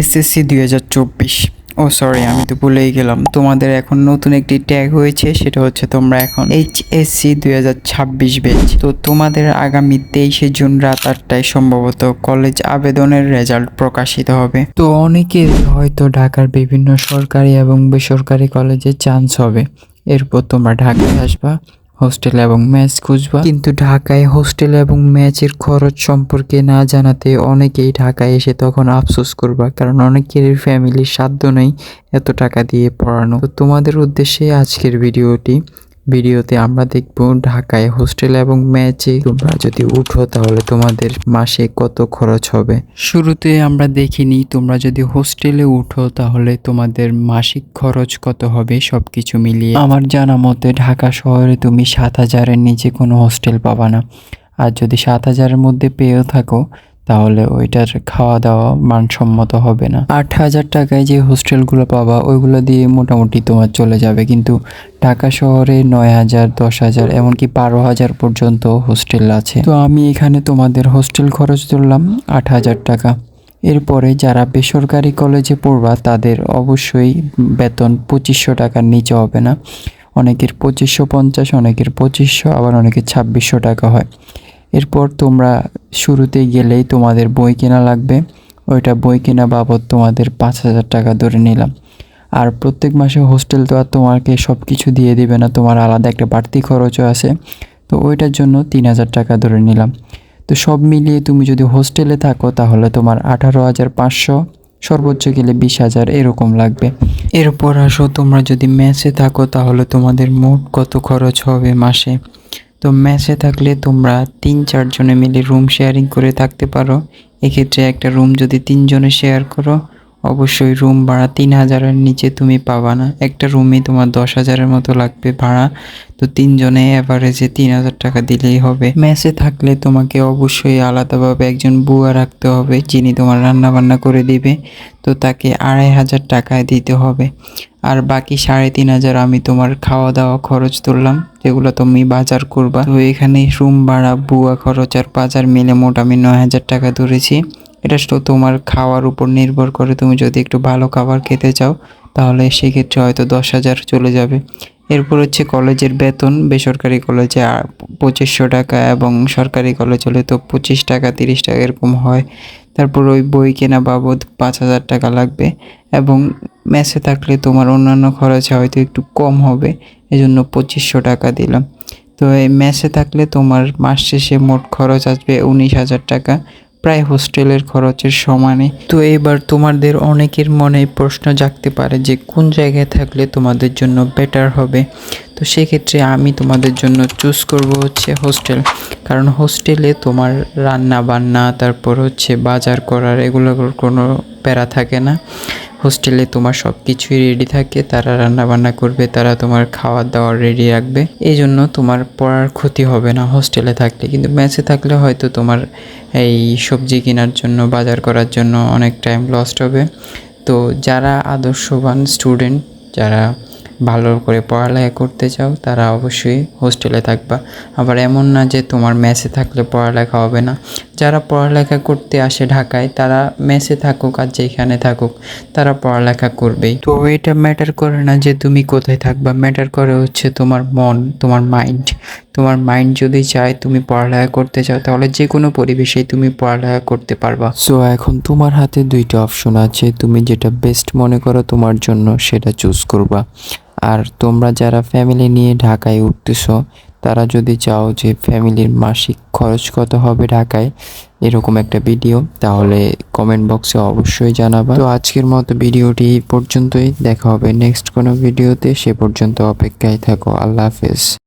SSC দুই হাজার চব্বিশ। ও সরি আমি তো ভুলেই গেলাম। তোমাদের এখন নতুন একটি ট্যাগ হয়েছে, সেটা হচ্ছে তোমরা এখন এইচ এইচএসসি দুই হাজার ছাব্বিশ বেচ তো তোমাদের আগামী তেইশে জুন রাত আটটায় সম্ভবত কলেজ আবেদনের রেজাল্ট প্রকাশিত হবে। তো অনেকের হয়তো ঢাকার বিভিন্ন সরকারি এবং বেসরকারি কলেজে চান্স হবে। এরপর তোমরা ঢাকায় আসবা। হোস্টেল এবং ম্যাচ খুঁজবা। কিন্তু ঢাকায় হোস্টেল এবং ম্যাচের খরচ সম্পর্কে না জানাতে অনেকেই ঢাকায় এসে তখন আফসোস করবা, কারণ অনেকের ফ্যামিলির সাধ্য নেই এত টাকা দিয়ে পড়ানো। তো তোমাদের উদ্দেশ্যে আজকের ভিডিওটি ভিডিওতে আমরা দেখব ঢাকায় হোস্টেল এবং ম্যাচে তোমরা যদি উঠো, তাহলে তোমাদের মাসে কত খরচ হবে? শুরুতে আমরা দেখিনি তোমরা যদি হোস্টেলে উঠো, তাহলে তোমাদের মাসিক খরচ কত হবে সব কিছু মিলিয়ে। আমার জানা মতে, ঢাকা শহরে তুমি সাত হাজারের নিচে কোনো হোস্টেল পাবা না। আর যদি সাত হাজারের মধ্যে পেয়েও থাকো তাহলে ওইটার খাওয়া দাওয়া মানসম্মত হবে না। আট হাজার টাকায় যে হোস্টেলগুলো পাবা, ওইগুলো দিয়ে মোটামুটি তোমার চলে যাবে। কিন্তু ঢাকা শহরে নয় হাজার, দশ হাজার, এমনকি বারো হাজার পর্যন্ত হোস্টেল আছে। তো আমি এখানে তোমাদের হোস্টেল খরচ ধরলাম আট হাজার টাকা। এরপরে যারা বেসরকারি কলেজে পড়বা, তাদের অবশ্যই বেতন পঁচিশশো টাকার নিচে হবে না। অনেকের পঁচিশশো পঞ্চাশ, অনেকের পঁচিশশো, আবার অনেকের ছাব্বিশশো টাকা হয়। এরপর তোমরা শুরুতে গেলেই তোমাদের বই কেনা লাগবে। ওইটা বই কেনা বাবদ তোমাদের পাঁচ হাজার টাকা ধরে নিলাম। আর প্রত্যেক মাসে হোস্টেল তো আর তোমাকে সব কিছু দিয়ে দিবে না, তোমার আলাদা একটা বাড়তি খরচও আছে। তো ওইটার জন্য তিন হাজার টাকা ধরে নিলাম। তো সব মিলিয়ে তুমি যদি হোস্টেলে থাকো, তাহলে তোমার আঠারো হাজার পাঁচশো, সর্বোচ্চ গেলে বিশ হাজার এরকম লাগবে। এরপর আসো, তোমরা যদি ম্যাচে থাকো, তাহলে তোমাদের মোট কত খরচ হবে মাসে? তো মেসে থাকলে তোমরা তিন চারজনে মিলে রুম শেয়ারিং করে থাকতে পারো। এক্ষেত্রে একটা রুম যদি তিনজনে শেয়ার করো, অবশ্যই রুম ভাড়া তিন হাজারের নিচে তুমি পাবা না। একটা রুমে তোমার দশ হাজারের মতো লাগবে ভাড়া। তো তিনজনে অ্যাভারেজে তিন হাজার টাকা দিলেই হবে। মেসে থাকলে তোমাকে অবশ্যই আলাদাভাবে একজন বুয়া রাখতে হবে, যিনি তোমার রান্না বান্না করে দিবে। তো তাকে আড়াই হাজার টাকায় দিতে হবে। আর বাকি সাড়ে তিন হাজার আমি তোমার খাওয়া দাওয়া খরচ তুললাম, যেগুলো তুমি বাজার করবা। তো এখানে রুম ভাড়া, বুয়া খরচ আর বাজার মিলে মোট আমি নয় হাজার টাকা ধরেছি। এটা তো তোমার খাওয়ার উপর নির্ভর করে। তুমি যদি একটু ভালো খাবার খেতে চাও, তাহলে সেক্ষেত্রে হয়তো দশ হাজার চলে যাবে। এরপর হচ্ছে কলেজের বেতন। বেসরকারি কলেজে পঁচিশশো টাকা এবং সরকারি কলেজ হলে তো পঁচিশ টাকা, তিরিশ টাকা এরকম হয়। তারপর ওই বই কেনা বাবদ পাঁচ হাজার টাকা লাগবে এবং মেসে থাকলে তোমার অন্যান্য খরচ হয়তো একটু কম হবে, এজন্য পঁচিশশো টাকা দিলাম। তো এই মেসে থাকলে তোমার মাস শেষে মোট খরচ আসবে উনিশ হাজার টাকা, প্রায় হোস্টেলের খরচের সমানে। তো এবার তোমাদের অনেকের মনে প্রশ্ন জাগতে পারে যে কোন জায়গায় থাকলে তোমাদের জন্য বেটার হবে। তো সেক্ষেত্রে আমি তোমাদের জন্য চুজ করব হচ্ছে হোস্টেল কারণ হোস্টেলে তোমার রান্না বান্না তারপর হচ্ছে বাজার করার এগুলোর কোনো প্যারা থাকে না। হোস্টেলে তোমার সব কিছুই রেডি থাকে, তারা রান্না বান্না করবে, তারা তোমার খাওয়ার দাওয়ার রেডি রাখবে। এই জন্য তোমার পড়ার ক্ষতি হবে না হোস্টেলে থাকলে। কিন্তু মেসে থাকলে হয়তো তোমার এই সবজি কেনার জন্য, বাজার করার জন্য অনেক টাইম লস্ট হবে। তো যারা আদর্শবান স্টুডেন্ট যারা ভালো করে পড়ালেখা করতে চাও, তারা অবশ্যই হোস্টেলে থাকবা। আবার এমন না যে তোমার মেসে থাকলে পড়ালেখা হবে না। যারা পড়ালেখা করতে আসে ঢাকায়, তারা মেসে থাকুক আর যেখানে থাকুক, তারা পড়ালেখা করবেই। তো এটা ম্যাটার করে না যে তুমি কোথায় থাকবা ম্যাটার করে হচ্ছে তোমার মন, তোমার মাইন্ড তোমার মাইন্ড যদি চায় তুমি পড়ালেখা করতে চাও, তাহলে যে কোনো পরিবেশেই তুমি পড়ালেখা করতে পারবা। সো এখন তোমার হাতে দুইটা অপশন আছে, তুমি যেটা বেস্ট মনে করো তোমার জন্য সেটা চুজ করবা। আর তোমরা যারা ফ্যামিলি নিয়ে ঢাকায় উঠতেছো তারা যদি চাও যে ফ্যামিলির মাসিক খরচ কত হবে ঢাকায়, এরকম একটা ভিডিও, তাহলে কমেন্ট বক্সে অবশ্যই জানাবা। তো আজকের মতো ভিডিওটি পর্যন্তই। দেখা হবে নেক্সট কোনো ভিডিওতে। সে পর্যন্ত অপেক্ষায় থাকো। আল্লাহ হাফেজ।